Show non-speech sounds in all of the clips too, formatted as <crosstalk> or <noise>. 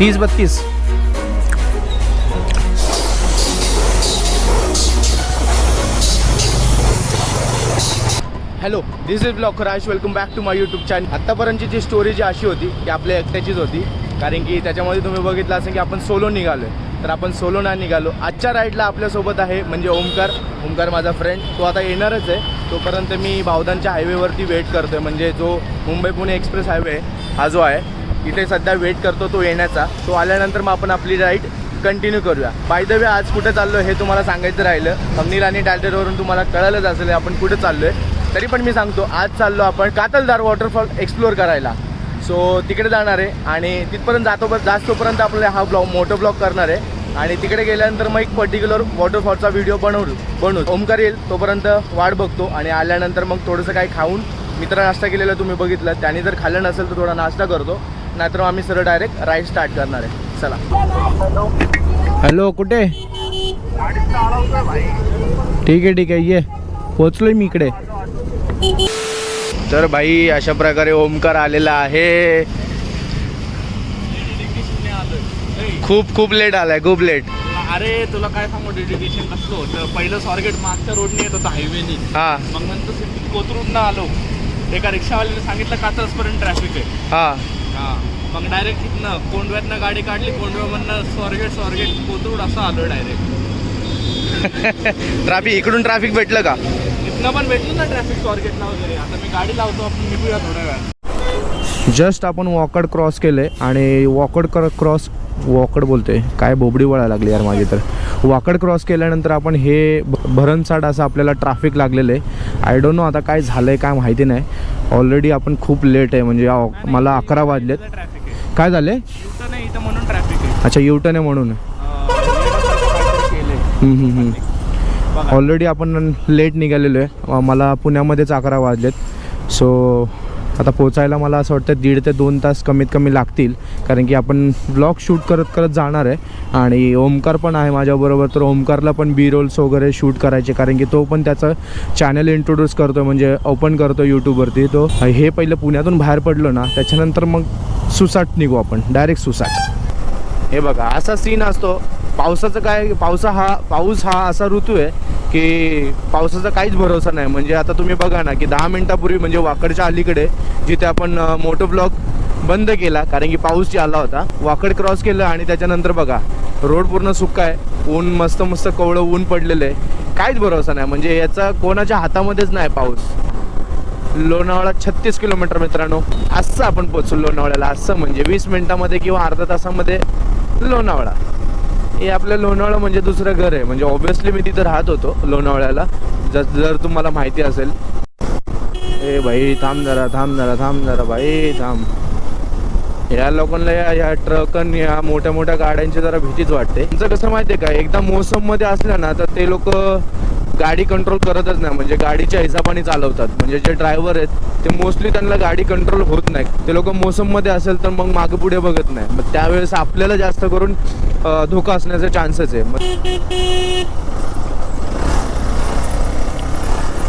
तीस बत्तीस. Hello this is block राश welcome back to my YouTube channel आत्तापर्यंतची जी स्टोरी जी अशी होती की आपल्या एकट्याचीच होती. कारण की त्याच्यामध्ये तुम्ही बघितलं असेल की आपण सोलो निघालो आहे तर आपण सोलो नाही निघालो. आजच्या राईडला आपल्यासोबत आहे म्हणजे ओमकार. ओमकार माझा फ्रेंड तो आता येणारच आहे. तोपर्यंत मी भावदांच्या हायवेवरती वेट करतो आहे म्हणजे जो मुंबई पुणे एक्सप्रेस हायवे हा जो आहे इथे सध्या वेट करतो तो येण्याचा. तो आल्यानंतर मग आपण आपली राईड कंटिन्यू करूया. बाय द वे आज कुठे चाललो हे तुम्हाला सांगायचं राहिलं. हमनील आणि टायटलवरून तुम्हाला कळालंच असेल आपण कुठे चाललो आहे तरी पण मी सांगतो आज चाललो आपण कातलदार वॉटरफॉल एक्सप्लोअर करायला. सो तिकडे जाणार आहे आणि तिथपर्यंत जातो जास्तोपर्यंत आपल्याला हा ब्लॉग मोठं ब्लॉग करणार आहे. आणि तिकडे गेल्यानंतर मग एक पर्टिक्युलर वॉटरफॉलचा व्हिडिओ बनवू बनवू. ओमकार येईल तोपर्यंत वाट बघतो आणि आल्यानंतर मग थोडंसं काही खाऊन मित्र नाश्ता केलेला तुम्ही बघितलं. त्याने जर खाल्लं नसेल तर थोडा नाश्ता करतो. नाहीतर आम्ही सरळ डायरेक्ट राईड स्टार्ट करणार आहे. चला. हॅलो कुठे? ठीक आहे ठीक आहे ये. पोचलोय मी इकडे. तर भाई अशा प्रकारे ओमकार आलेला आहे. खूप खूप लेट आलाय खूप लेट अरे तुला काय सांगू डेडिकेशन कसलं होतं? पहिलं स्वारगेट मागच्या रोडने येत होतं हायवेनी हा. मग नंतर सिटीत कोथरूडनं आलो. एका रिक्षावाल्याने सांगितलं कात्रजपर्यंत ट्रॅफिक आहे. हा. हा. मग डायरेक्ट तिथनं कोंडव्यातनं गाडी काढली कोंडव्यामधनं स्वारगेट स्वारगेट कोथरूड असं आलो डायरेक्ट <laughs> ट्राफिक इकडून ट्रॅफिक भेटलं का? तिथनं पण भेटलं ना ट्रॅफिक स्वारगेटला वगैरे. आता मी गाडी लावतो आपण निघूया थोड्या वेळात. जस्ट आपण वॉकड क्रॉस केले आणि वॉकड क्रॉस वॉकड बोलते काय बोबडी वळायला लागली यार माझी तर. वाकड क्रॉस केल्यानंतर आपण हे भ- भरमसाठ असं आपल्याला ट्रॅफिक लागलेलं आहे. आय डोंट नो आता काय झालं आहे काय माहिती नाही. ऑलरेडी आपण खूप लेट आहे म्हणजे मला अकरा वाजलेत. काय झाले युटर्न आहे इथं म्हणून ट्रॅफिक आहे. अच्छा युटर्न आहे म्हणून. ऑलरेडी आपण लेट निघालेलो आहे. मला पुण्यामध्येच अकरा वाजलेत. सो आता पोचायला मला असं वाटतं दीड ते दोन तास कमीत कमी लागतील. कारण की आपण ब्लॉग शूट करत करत जाणार आहे. आणि ओमकार पण आहे माझ्याबरोबर तर ओमकारला पण बी रोल्स वगैरे शूट करायचे. कारण की तो पण त्याचं चॅनल इंट्रोड्यूस करतो म्हणजे ओपन करतो यूट्यूबवरती तो हे पहिलं पुण्यातून बाहेर पडलो ना त्याच्यानंतर मग सुसाट निघू आपण. डायरेक्ट सुसाट. हे बघा असा सीन असतो. पावसाचं काय पावसा हा पाऊस हा असा ऋतू आहे की पावसाचा काहीच भरोसा नाही. म्हणजे आता तुम्ही बघा ना की दहा मिनिटापूर्वी म्हणजे वाकडच्या अलीकडे जिथे आपण मोटो ब्लॉक बंद केला कारण की पाऊस आला होता वाकड क्रॉस केलं आणि त्याच्यानंतर बघा रोड पूर्ण सुक्का आहे ऊन मस्त मस्त कवळं ऊन पडलेलं आहे. काहीच भरोसा नाही. म्हणजे याचा कोणाच्या हातामध्येच नाही पाऊस. लोणावळा छत्तीस किलोमीटर मित्रांनो असं आपण पोहोचू लोणावळ्याला. असं म्हणजे वीस मिनिटामध्ये किंवा अर्धा तासामध्ये लोणावळा. हे आपलं लोणावळा म्हणजे दुसरं घर आहे. म्हणजे ऑब्व्हियसली मी तिथं राहत होतो लोणावळ्याला. जर जर तुम्हाला माहिती असेल. ए भाई थांब जरा थांब जरा थांब जरा भाई थांब. या लोकांना या या ट्रक आणि या मोठ्या मोठ्या गाड्यांची जरा भीतीच वाटते. त्यांचं कसं माहितीये का? एकदा मोसममध्ये असलं ना तर ते लोक गाडी कंट्रोल करतच नाही. म्हणजे गाडीच्या हिसाबाने चालवतात. म्हणजे जे ड्रायव्हर आहेत ते मोस्टली त्यांना गाडी कंट्रोल होत नाही. ते लोक मोसममध्ये असेल तर मग मागे पुढे बघत नाही. मग त्यावेळेस आपल्याला जास्त करून धोका असण्याचे चान्सेस आहे. मग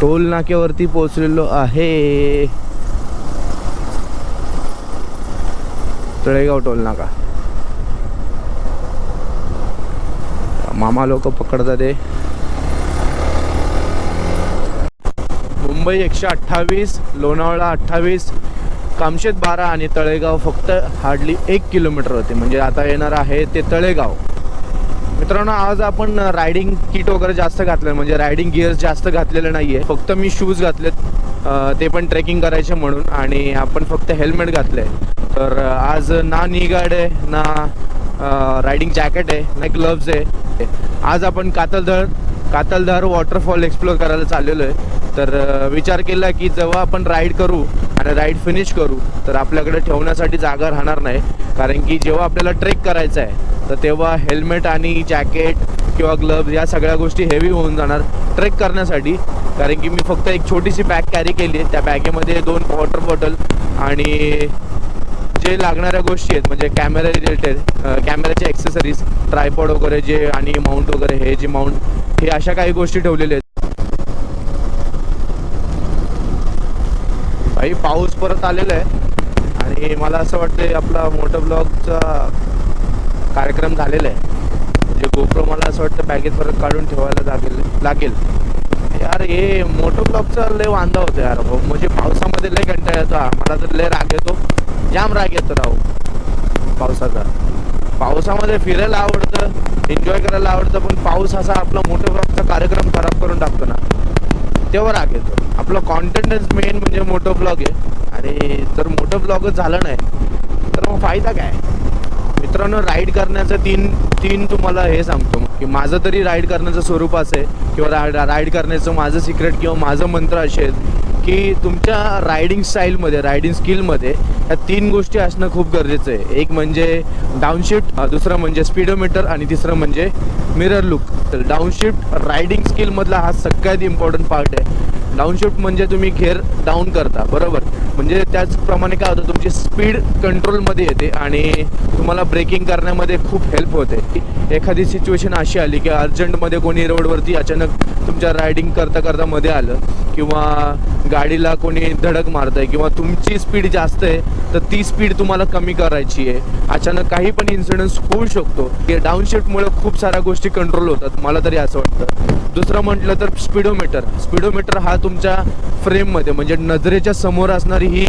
टोल नाक्यावरती पोहोचलेलो आहे. तळेगाव टोल नाका. मामा लोक पकडतात ते मुंबई एकशे अठ्ठावीस लोणावळा अठ्ठावीस कामशेत बारा आणि तळेगाव फक्त हार्डली एक किलोमीटर होते. म्हणजे आता येणार आहे ते तळेगाव. मित्रांनो आज आपण रायडिंग किट वगैरे जास्त घातलं. म्हणजे रायडिंग गिअर्स जास्त घातलेले नाहीये. फक्त मी शूज घातलेत. ते पण ट्रेकिंग करायचे म्हणून. आणि आपण फक्त हेल्मेट घातलंय. तर आज ना नी गार्ड आहे ना रायडिंग जॅकेट आहे ना ग्लव्ज आहे. आज आपण कातलधर कातलधार वॉटरफॉल एक्सप्लोर करायला चाललेलो आहे. तर विचार केला की जेव्हा आपण राईड करू आणि राईड फिनिश करू तर आपल्याकडे ठेवण्यासाठी जागा राहणार नाही. कारण की जेव्हा आपल्याला ट्रेक करायचं आहे तर तेव्हा हेल्मेट आणि जॅकेट किंवा ग्लव्ज या सगळ्या गोष्टी हेवी होऊन जाणार ट्रेक करण्यासाठी. कारण की मी फक्त एक छोटीशी बॅग कॅरी केली आहे. त्या बॅगेमध्ये दोन वॉटर बॉटल आणि जे लागणाऱ्या गोष्टी आहेत म्हणजे कॅमेरा रिलेटेड कॅमेऱ्याचे ॲक्सेसरीज ट्रायपॉड वगैरे जे आणि माउंट वगैरे हे जे माउंट हे अशा काही गोष्टी ठेवलेल्या आहेत. भाई पाऊस परत आलेला आहे. आणि मला असं वाटतं आपला मोठं ब्लॉगचा कार्यक्रम झालेला आहे. म्हणजे गोप्रो मला असं वाटतं बॅगेत परत काढून ठेवायला लागेल लागेल. यार हे मोटो ब्लॉगचा लय वांदा होतो यार. भाऊ म्हणजे पावसामध्ये लय कंटाळा येतो. मला तर लय राग येतो. जाम राग येतो राहू पावसाचा. पावसामध्ये फिरायला आवडतं एन्जॉय करायला आवडतं पण पाऊस असा आपला मोटो ब्लॉकचा कार्यक्रम खराब करून टाकतो ना तेव्हा राग येतो. आपलं कॉन्टेंटच मेन म्हणजे मोटो ब्लॉग आहे. आणि जर मोठं ब्लॉगच झालं नाही तर मग फायदा काय? मित्रांनो राईड करण्याचं तीन तीन तुम्हाला हे सांगतो की माझं तरी राईड करण्याचं स्वरूप असे किंवा रा राईड करण्याचं माझं सिक्रेट किंवा माझं मंत्र असे की तुमच्या रायडिंग स्टाईलमध्ये रायडिंग स्किलमध्ये ह्या तीन गोष्टी असणं खूप गरजेचं आहे. एक म्हणजे डाऊनशिफ्ट दुसरं म्हणजे स्पीडोमीटर आणि तिसरं म्हणजे मिरर लुक तर डाऊनशिफ्ट रायडिंग स्किलमधला हा सगळ्यात इम्पॉर्टंट पार्ट आहे. डाऊनशिफ्ट म्हणजे तुम्ही घेर डाऊन करता बरोबर? म्हणजे त्याचप्रमाणे काय होतं तुमची स्पीड कंट्रोलमध्ये येते आणि तुम्हाला ब्रेकिंग करण्यामध्ये खूप हेल्प होते. एखादी सिच्युएशन अशी आली की अर्जंटमध्ये कोणी रोडवरती अचानक तुमच्या रायडिंग करता करता मध्ये आलं किंवा गाडीला कोणी धडक मारतंय किंवा तुमची स्पीड जास्त आहे तर ती स्पीड तुम्हाला कमी करायची आहे. अचानक काही पण इन्सिडन्स होऊ शकतो. की डाऊनशिफ्टमुळे खूप साऱ्या गोष्टी कंट्रोल होतात. मला तरी असं वाटतं. दुसरं म्हटलं तर स्पीडोमीटर स्पीडोमीटर हा तुमच्या फ्रेममध्ये म्हणजे नजरेच्या समोर असणारी ही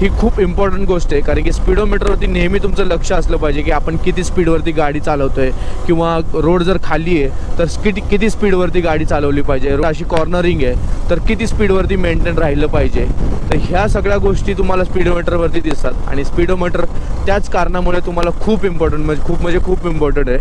ही खूप इम्पॉर्टंट गोष्ट आहे. कारण की स्पीडोमीटरवरती नेहमी तुमचं लक्ष असलं पाहिजे की आपण किती स्पीडवरती गाडी चालवतोय. किंवा रोड जर खाली आहे तर किती किती स्पीडवरती गाडी चालवली पाहिजे? रोड अशी कॉर्नरिंग आहे तर किती स्पीडवरती मेंटेन राहिलं पाहिजे? तर ह्या सगळ्या गोष्टी तुम्हाला स्पीडोमीटरवरती दिसतात. आणि स्पीडोमीटर त्याच कारणामुळे तुम्हाला खूप इम्पॉर्टंट म्हणजे खूप म्हणजे खूप इम्पॉर्टंट आहे.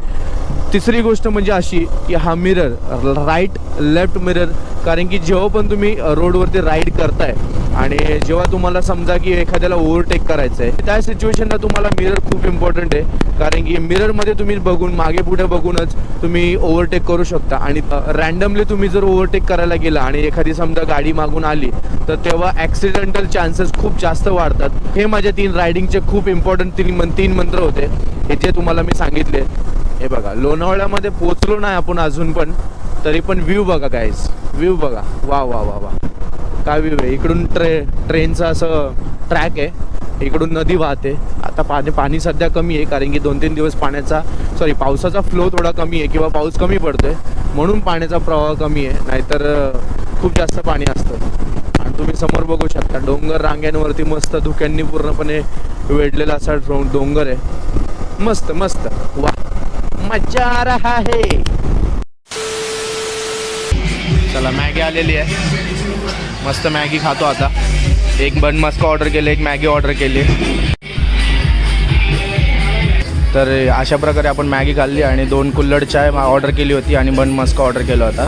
तिसरी गोष्ट म्हणजे अशी की हा मिरर राईट लेफ्ट मिरर कारण की जेव्हा पण तुम्ही रोडवरती राईड करताय आणि जेव्हा तुम्हाला समजा की एखाद्याला ओव्हरटेक करायचं आहे त्या सिच्युएशनला तुम्हाला मिरर खूप इम्पॉर्टंट आहे. कारण की मिररमध्ये तुम्ही बघून मागे पुढे बघूनच तुम्ही ओव्हरटेक करू शकता. आणि रॅन्डमली तुम्ही जर ओव्हरटेक करायला गेला आणि एखादी समजा गाडी मागून आली तर तेव्हा ॲक्सिडेंटल चान्सेस खूप जास्त वाढतात. हे माझ्या तीन रायडिंगचे खूप इम्पॉर्टंट तीन तीन मंत्र होते. हे जे तुम्हाला मी सांगितले. हे बघा लोणावळ्यामध्ये पोचलो नाही आपण अजून पण तरी पण व्ह्यू बघा काहीच व्ह्यू बघा. वा वा वा वा. काय व्ह्यू आहे? इकडून ट्रे ट्रेनचं असं ट्रॅक आहे. इकडून नदी वाहते. आता पाणी पाणी सध्या कमी आहे कारण की दोन तीन दिवस पाण्याचा सॉरी पावसाचा फ्लो थोडा कमी आहे किंवा पाऊस कमी पडतोय. म्हणून पाण्याचा प्रवाह कमी आहे. नाहीतर खूप जास्त पाणी असतं. आणि तुम्ही समोर बघू शकता डोंगर रांग्यांवरती मस्त धुक्यांनी पूर्णपणे वेढलेला असा डोंगर आहे. मस्त मस्त. वा मजा आ रहा है. चला मॅगी आलेली आहे. मस्त मॅगी खातो आता. एक बन मस्का ऑर्डर केले एक मॅगी ऑर्डर केली. तर अशा प्रकारे आपण मॅगी खाल्ली आणि दोन कुल्हड चाय ऑर्डर केली होती आणि बन मस्का ऑर्डर केला होता.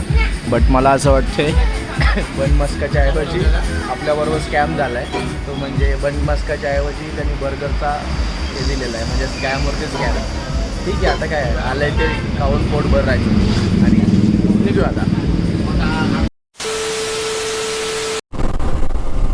बट मला असं वाटते <coughs> बन मस्काच्या ऐवजी आपल्याबरोबर स्कॅम झाला आहे तो म्हणजे बन मस्काच्या ऐवजी त्यांनी बर्गरचा हे दिलेला आहे. म्हणजे स्कॅमवरती स्कॅम ठीक आहे आता काय आलं आहे, ते खाऊन पोट भर राहायचं आणि निघू आता.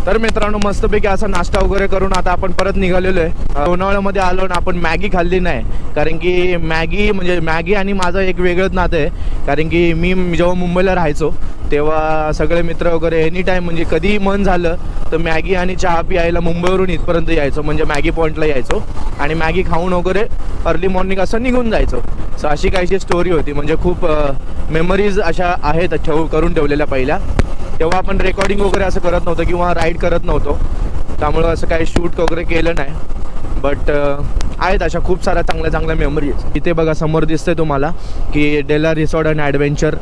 तर मित्रांनो मस्तपैकी असा नाश्ता वगैरे करून आता आपण परत निघालेलो आहे. लोणावळ्यामध्ये आलो ना आपण मॅगी खाल्ली नाही. कारण की मॅगी म्हणजे मॅगी आणि माझं एक वेगळंच नातं आहे. कारण की मी जेव्हा मुंबईला राहायचो तेव्हा सगळे मित्र वगैरे एनी टाईम म्हणजे कधीही मन झालं तर मॅगी आणि चहा प्यायला मुंबईवरून इथपर्यंत यायचो. म्हणजे मॅगी पॉईंटला यायचो. आणि मॅगी खाऊन वगैरे अर्ली मॉर्निंग असं निघून जायचो. सो अशी काहीशी स्टोरी होती. म्हणजे खूप मेमरीज अशा आहेत ठेव करून ठेवलेल्या पहिल्या. तेव्हा आपण रेकॉर्डिंग वगैरे असं करत नव्हतं किंवा राईड करत नव्हतो. त्यामुळं असं काही शूट वगैरे केलं नाही. बट आहेत अशा खूप साऱ्या चांगल्या चांगल्या मेमरीज इथे बघा समोर दिसतंय तुम्हाला की डेला रिसॉर्ट अँड ॲडव्हेंचर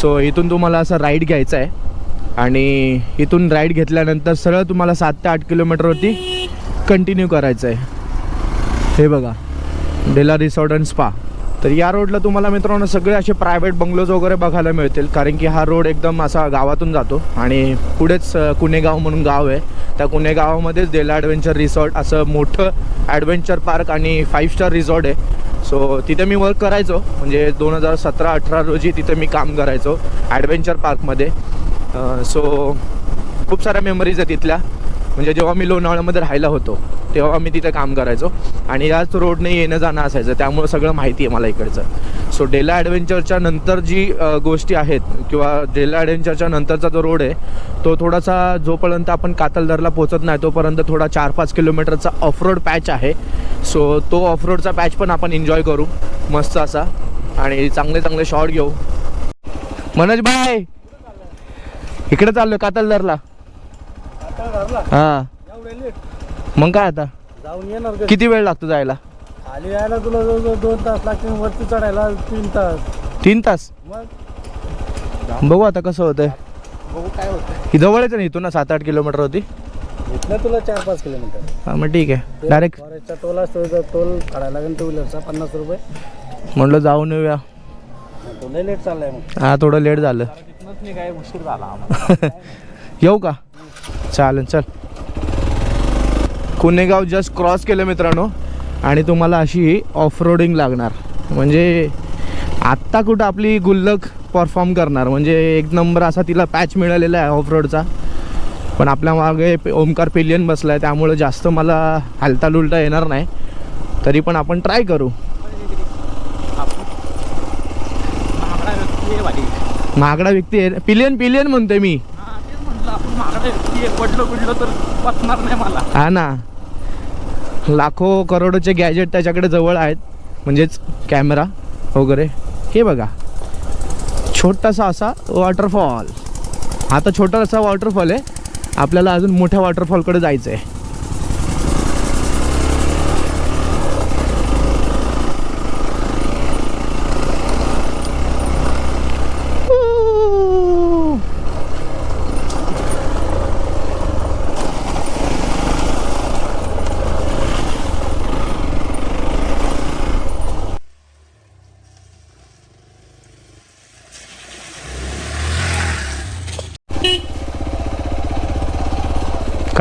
सो इथून तुम्हाला असं राईड घ्यायचं आहे. आणि इथून राईड घेतल्यानंतर सरळ तुम्हाला सात ते आठ किलोमीटरवरती कंटिन्यू करायचं आहे. हे बघा. डेला रिसॉर्ट अँड स्पा तर या रोडला तुम्हाला मित्रांनो सगळे असे प्रायव्हेट बंगलोज वगैरे बघायला मिळतील. कारण की हा रोड एकदम असा गावातून जातो. आणि पुढेच कुणेगाव म्हणून गाव आहे. त्या कुणेगावामध्येच देला ॲडव्हेंचर रिसॉर्ट असं मोठं ॲडव्हेंचर पार्क आणि फाईव्ह स्टार रिसॉर्ट आहे. सो तिथे मी वर्क करायचो. म्हणजे दोन हजार सतरा अठरा रोजी तिथे मी काम करायचो ॲडव्हेंचर पार्कमध्ये सो खूप साऱ्या मेमरीज आहेत तिथल्या. म्हणजे जेव्हा मी लोणावळ्यामध्ये राहायला होतो तेव्हा मी तिथे काम करायचो. आणि याच रोडने येणं जाणं असायचं. त्यामुळं सगळं माहिती आहे मला इकडचं. सो डेला ॲडव्हेंचरच्या नंतर जी गोष्टी आहेत किंवा डेला ॲडव्हेंचरच्या नंतरचा जो रोड आहे तो थोडासा जोपर्यंत आपण कातलदरला पोहोचत नाही तोपर्यंत थोडा चार पाच किलोमीटरचा ऑफरोड पॅच आहे. सो तो ऑफरोडचा पॅच पण आपण एन्जॉय करू. मस्त असा. आणि चांगले चांगले शॉट घेऊ. मनोज भाई! इकडे चाललो कातलदरला. हां. मग काय आता? जाऊन येणार? किती वेळ लागतो जायला? खाली यायला तुला जवळजवळ दोन तास लागतील वरती चढायला तीन तास. तीन तास? मग? बघू आता कसं होतंय. बघू काय होतं ही जवळच नाही इथून ना सात आठ किलोमीटर होती. तुला चार पाच किलोमीटर. हां मग ठीक आहे. डायरेक्ट फॉरेस्टचा टोल असतो टोल काढायला लागेल टू व्हीलरचा पन्नास रुपये. म्हटलं जाऊन येऊया. तो लय लेट चाललाय मग. हा थोडं लेट झालं. तिथनंच काय उशीर झाला आम्हाला. <laughs> येऊ का? चालेल चल. कुणेगाव जस्ट क्रॉस केलं मित्रांनो. आणि तुम्हाला अशी ऑफ रोडिंग लागणार. म्हणजे आत्ता कुठं आपली गुल्लक परफॉर्म करणार. म्हणजे एक नंबर असा तिला पॅच मिळालेला आहे ऑफ रोडचा पण आपल्या मागे ओमकार पेलियन बसला आहे त्यामुळे जास्त मला हलता लुलता येणार नाही. तरी पण आपण ट्राय करू. महागडा व्यक्ती आहे पिलियन पिलियन म्हणतोय मी. पडलं पडलं तर पचणार नाही मला. हा ना. लाखो करोडोचे गॅजेट त्याच्याकडे जवळ आहेत. म्हणजेच कॅमेरा वगैरे. हे बघा. छोटासा असा वॉटरफॉल आता छोटासा वॉटरफॉल आहे. आपल्याला अजून मोठ्या वॉटरफॉलकडे जायचं आहे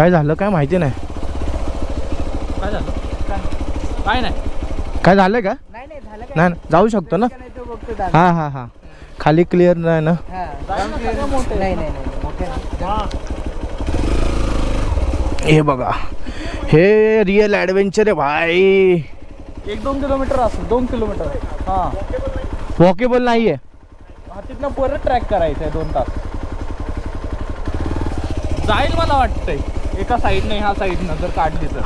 काय झालं? काय माहिती नाही. काय झालं? काय? काय नाही. काय झालं का? नाही नाही झालं नाही ना, जाऊ शकतो ना. नाही तो बघतो हां हां हां. खाली क्लिअर नाही ना? नाही नाही नाही मोठे हे बघा. हे रिअल ॲडव्हेंचर आहे भाई. एक दोन किलोमीटर असेल दोन किलोमीटर हां. वॉकेबल नाही आहे हा तिथनं परत ट्रॅक करायचं आहे दोन तास. जाईल मला वाटतंय. एका साईडने ह्या साईडनं जर काढली तर.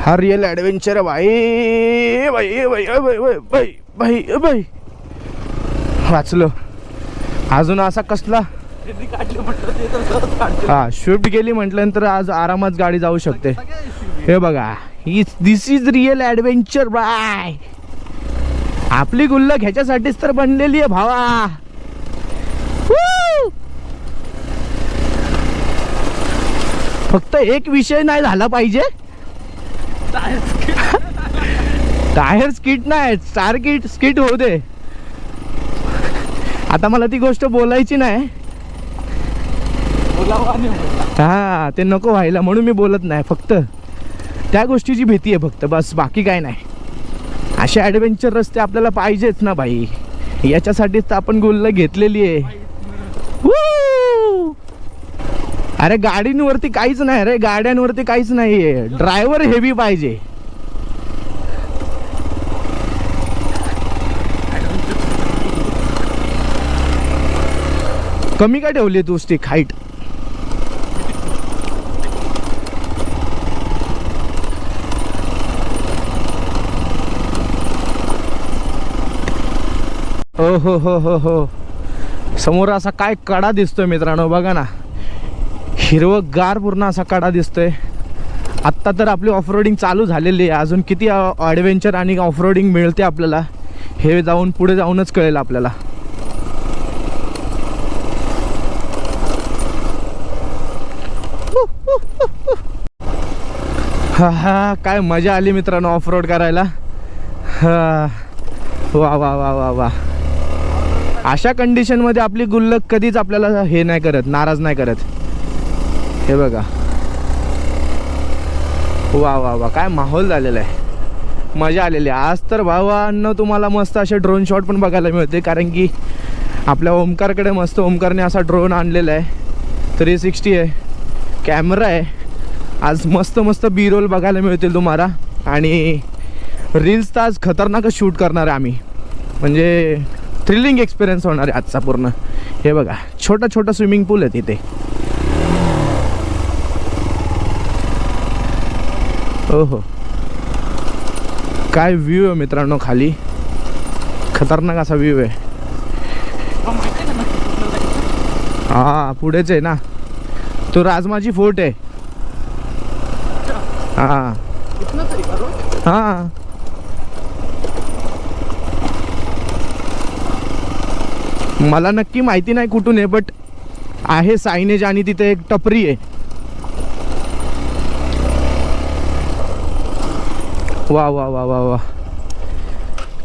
हा रिअल ॲडव्हेंचर आहे भाई. बाई बाई बाई बाई बाई बाई बाई वाचलो. अजून असा कसला? हा स्विफ्ट गेली म्हटल्यानंतर आज आरामात गाडी जाऊ शकते. हे बघा this is real adventure bye आपली गुल्लक ह्याच्यासाठीच तर बनलेली आहे भावा. फक्त एक विषय नाही झाला पाहिजे. टायर स्किट नाही स्टार किट स्किट होऊ दे. आता मला ती गोष्ट बोलायची नाही. हा ते नको व्हायला म्हणून मी बोलत नाही फक्त त्या गोष्टीची भीती आहे फक्त बस बाकी काय नाही. असे ॲडव्हेंचर रस्ते आपल्याला पाहिजेच ना भाई याच्यासाठीच तर आपण गुल्ल घेतलेली आहे. अरे गाडींवरती काहीच नाही अरे गाड्यांवरती काहीच नाहीये. ड्रायव्हर हेवी पाहिजे. कमी का ठेवली तू स्टिक हाईट हो हो हो हो हो. समोर असा काय कडा दिसतोय मित्रांनो बघा ना. हिरवं गार पूर्ण असा कडा दिसतोय. आत्ता तर आपली ऑफरोडिंग चालू झालेली आहे. अजून किती ॲडव्हेंचर आणि ऑफरोडिंग मिळते आपल्याला हे जाऊन पुढे जाऊनच कळेल आपल्याला. हा हा काय मजा आली मित्रांनो ऑफ रोड करायला. हा वा वा वा वा वा. अशा कंडिशनमध्ये आपली गुल्लक कधीच आपल्याला हे नाही करत नाराज नाही करत. हे बघा. वा वा वा काय माहोल झालेला आहे. मजा आलेली आहे. आज तर भावांना तुम्हाला मस्त असे ड्रोन शॉट पण बघायला मिळते कारण की आपल्या ओमकारकडे मस्त ओमकारने असा ड्रोन आणलेला आहे. थ्री सिक्स्टी आहे. कॅमेरा आहे. आज मस्त मस्त बी रोल बघायला मिळतील तुम्हाला. आणि रील्स तर आज खतरनाकच शूट करणार आहे आम्ही. म्हणजे थ्रिलिंग एक्सपिरियन्स होणार आहे आजचा पूर्ण. हे बघा छोटा छोटा स्विमिंग पूल आहे तिथे. हो हो काय व्ह्यू आहे मित्रांनो खाली? खतरनाक असा व्ह्यू आहे. हा पुढेच आहे ना. तो राजमाची फोर्ट आहे. हा. हा. मला नक्की माहिती नाही कुठून आहे बट आहे सायनेज आणि तिथे एक टपरी आहे. वा वा वा वा वा.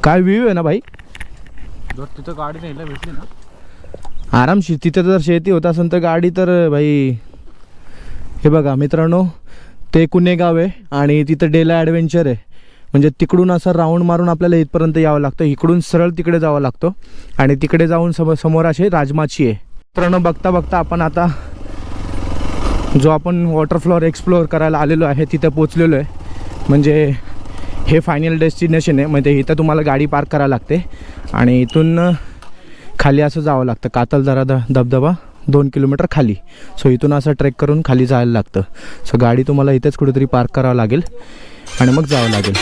काय व्ह्यू आहे ना भाई? जर तिथं गाडी न्यायला भेटली ना. आरामशीर. तिथे जर शेती होत असेल तर गाडी तर भाई हे बघा मित्रांनो ते कुणे गाव आहे आणि तिथं डेला ॲडव्हेंचर आहे. म्हणजे तिकडून असं राऊंड मारून आपल्याला इथपर्यंत यावं लागतं. इकडून सरळ तिकडे जावं लागतं. आणि तिकडे जाऊन सम समोर असे राजमाची आहे. मित्रांनो बघता बघता आपण आता जो आपण वॉटर फ्लोअर एक्सप्लोअर करायला आलेलो आहे तिथे पोचलेलो आहे. म्हणजे हे फायनल डेस्टिनेशन आहे. म्हणजे इथं तुम्हाला गाडी पार्क करावं लागते. आणि इथून खाली असं जावं लागतं. कातलदरा द धबधबा दोन किलोमीटर खाली. सो इथून असं ट्रेक करून खाली जायला लागतं. सो गाडी तुम्हाला इथेच कुठेतरी पार्क करावं लागेल. आणि मग जावं लागेल.